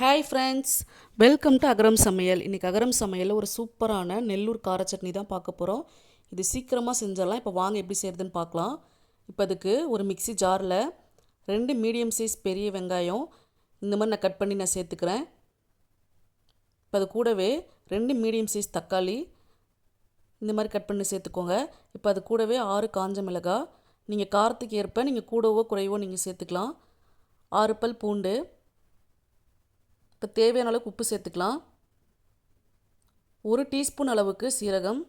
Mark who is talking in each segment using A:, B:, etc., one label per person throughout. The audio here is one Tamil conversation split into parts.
A: Hi friends welcome to Agaram சமையல் இன்றைக்கி அகரம் சமையலில் ஒரு சூப்பரான நெல்லூர் கார சட்னி தான் பார்க்க போகிறோம் இது சீக்கிரமாக செஞ்சிடலாம். இப்போ வாங்க எப்படி செய்கிறதுன்னு பார்க்கலாம். இப்போ அதுக்கு ஒரு மிக்ஸி ஜாரில் ரெண்டு மீடியம் சைஸ் பெரிய வெங்காயம் இந்த மாதிரி நான் கட் பண்ணி நான் சேர்த்துக்கிறேன். இப்போ அது கூடவே ரெண்டு மீடியம் சைஸ் தக்காளி இந்த மாதிரி கட் பண்ணி சேர்த்துக்கோங்க. இப்போ அது கூடவே ஆறு காஞ்ச மிளகாய். நீங்கள் காரத்துக்கு ஏற்ப நீங்கள் கூடவோ குறைவோ நீங்கள் சேர்த்துக்கலாம். ஆறு பல் பூண்டு. இப்போ தேவையான அளவுக்கு உப்பு சேர்த்துக்கலாம். ஒரு டீஸ்பூன் அளவுக்கு சீரகம்.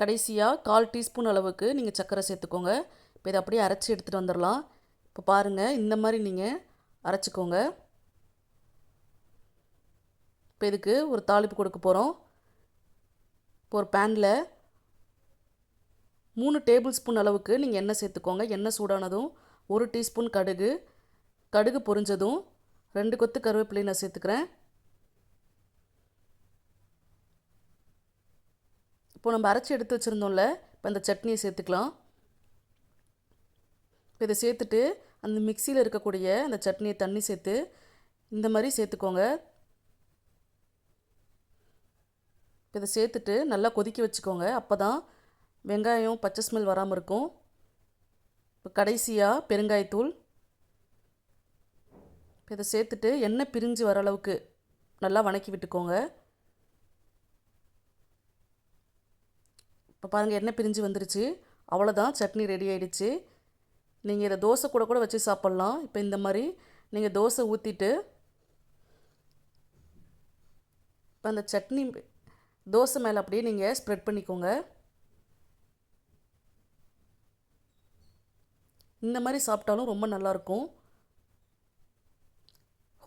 A: கடைசியாக கால் டீஸ்பூன் அளவுக்கு நீங்கள் சர்க்கரை சேர்த்துக்கோங்க. இப்போ இதை அப்படியே அரைச்சி எடுத்துகிட்டு வந்துடலாம் இப்போ பாருங்கள் இந்த மாதிரி நீங்கள் அரைச்சிக்கோங்க. இப்போ இதுக்கு ஒரு தாளிப்பு கொடுக்க போகிறோம் இப்போ ஒரு பேனில் மூணு டேபிள் ஸ்பூன் அளவுக்கு நீங்கள் எண்ணெய் சேர்த்துக்கோங்க. எண்ணெய் சூடானதும் ஒரு டீஸ்பூன் கடுகு. கடுகு பொரிஞ்சதும் ரெண்டு கொத்து கருவேப்பிலையும் நான் சேர்த்துக்கிறேன். இப்போ நம்ம அரைச்சி எடுத்து வச்சுருந்தோம்ல இப்போ அந்த சட்னியை சேர்த்துக்கலாம். இப்போ இதை சேர்த்துட்டு அந்த மிக்சியில் இருக்கக்கூடிய அந்த சட்னியை தண்ணி சேர்த்து இந்த மாதிரி சேர்த்துக்கோங்க. இப்போ இதை சேர்த்துட்டு நல்லா கொதிக்க வச்சுக்கோங்க. அப்போ தான் வெங்காயம் பச்சை ஸ்மெல் வராமல் இருக்கும். இப்போ கடைசியாக பெருங்காயத்தூள் இப்போ இதை சேர்த்துட்டு எண்ணெய் பிரிஞ்சு வர அளவுக்கு நல்லா வணக்கி விட்டுக்கோங்க. இப்போ பாருங்கள் எண்ணெய் பிரிஞ்சு வந்துருச்சு. அவ்வளோதான் சட்னி ரெடி ஆகிடுச்சு நீங்கள் இதை தோசை கூட கூட வச்சு சாப்பிட்லாம். இப்போ இந்த மாதிரி நீங்கள் தோசை ஊற்றிட்டு இப்போ அந்த சட்னி தோசை மேலே அப்படியே நீங்கள் ஸ்ப்ரெட் பண்ணிக்கோங்க. இந்த மாதிரி சாப்பிட்டாலும் ரொம்ப நல்லாயிருக்கும்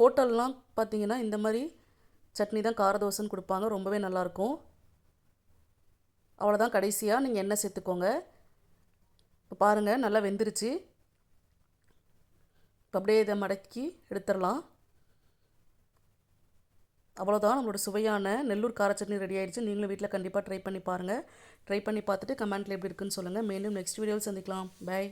A: ஹோட்டல்லாம் பார்த்தீங்கன்னா இந்த மாதிரி சட்னி தான் கார தோசைன்னு கொடுப்பாங்க. ரொம்பவே நல்லாயிருக்கும். அவ்வளோதான் கடைசியாக நீங்கள் எண்ணெய் சேர்த்துக்கோங்க. இப்போ பாருங்கள் நல்லா வெந்துருச்சு. இப்போ அப்படியே இதை மடக்கி எடுத்துடலாம். அவ்வளோதான் நம்மளோட சுவையான நெல்லூர் கார சட்னி ரெடி ஆகிடுச்சு நீங்களும் வீட்டில் கண்டிப்பாக ட்ரை பண்ணி பாருங்கள் ட்ரை பண்ணி பார்த்துட்டு கமெண்ட்டில் எப்படி இருக்குன்னு சொல்லுங்கள் மீண்டும் நெக்ஸ்ட் வீடியோவில் சந்திக்கலாம். பாய்